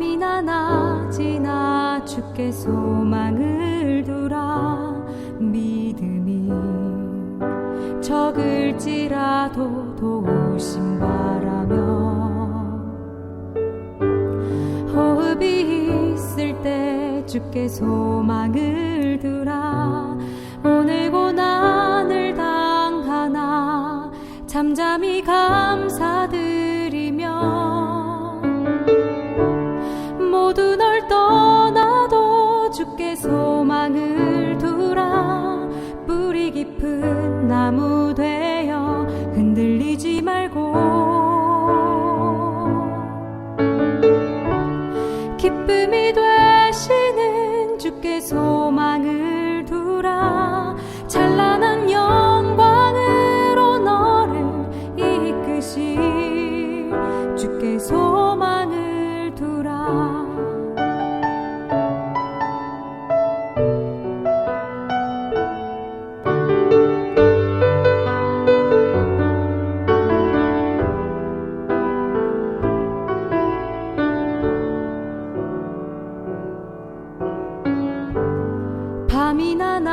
밤이나 낮이나 주께 소망을 두라. 믿음이 적을지라도 도우심 바라며 호흡이 있을 때 주께 소망을 두라. 오늘 고난을 당하나 잠잠히 감사드리며 모두 널 떠나도 주께 소망을 두라. 뿌리 깊은 나무 되어 흔들리지 말고. 기쁨이 되시는 주께 소망을 두라. 찬란한 영광으로 너를 이끄실 주께 소망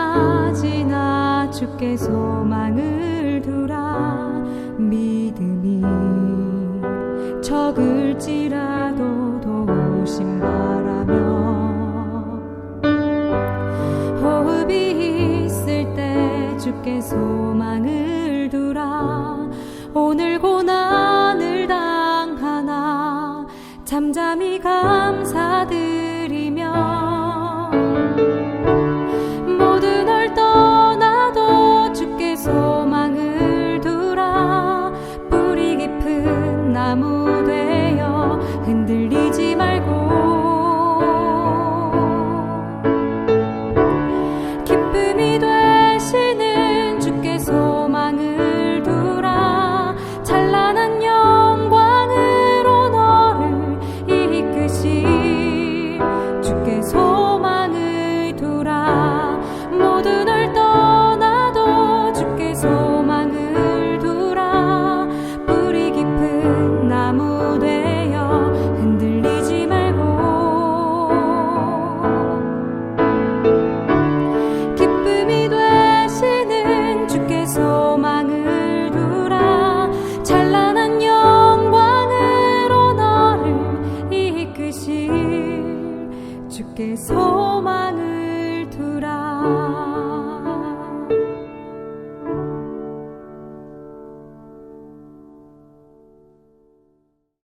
낮이나 주께 소망을 두라. 믿음이 적을지라도 도우심 바라며 호흡이 있을 때 주께 소망을 두라. 오늘 고난을 당하나 잠잠히 감사드리며 깊은 나무 되어 흔들리지 말고. 기쁨이 되시는 주께 소망을 두라.